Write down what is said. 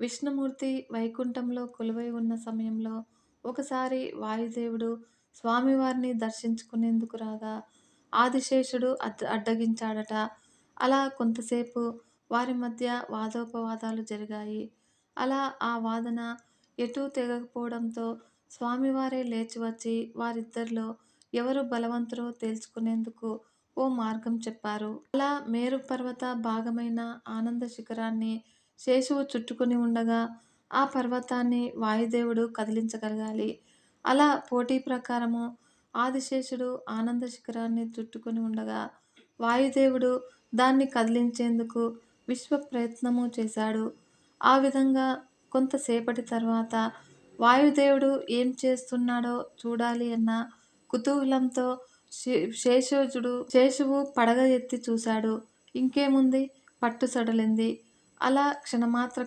విష్ణుమూర్తి వైకుంఠంలో కొలువై ఉన్న సమయంలో ఒకసారి వాయుదేవుడు స్వామివారిని దర్శించుకునేందుకు రాగా ఆదిశేషుడు అడ్ అడ్డగించాడట. అలా కొంతసేపు వారి మధ్య వాదోపవాదాలు జరిగాయి. అలా ఆ వాదన ఎటూ తెగకపోవడంతో స్వామివారే లేచి వచ్చి వారిద్దరిలో ఎవరు బలవంతరో తేల్చుకునేందుకు ఓ మార్గం చెప్పారు. అలా మేరు పర్వత భాగమైన ఆనంద శిఖరాన్ని శేషువు చుట్టుకుని ఉండగా ఆ పర్వతాన్ని వాయుదేవుడు కదిలించగలగాలి. అలా పోటీ ప్రకారము ఆదిశేషుడు ఆనంద శిఖరాన్ని చుట్టుకుని ఉండగా వాయుదేవుడు దాన్ని కదిలించేందుకు విశ్వ ప్రయత్నము చేశాడు. ఆ విధంగా కొంతసేపటి తర్వాత వాయుదేవుడు ఏం చేస్తున్నాడో చూడాలి అన్న కుతూహలంతో శే శేషువు పడగ ఎత్తి చూశాడు. ఇంకేముంది పట్టు సడలింది. అలా క్షణమాత్ర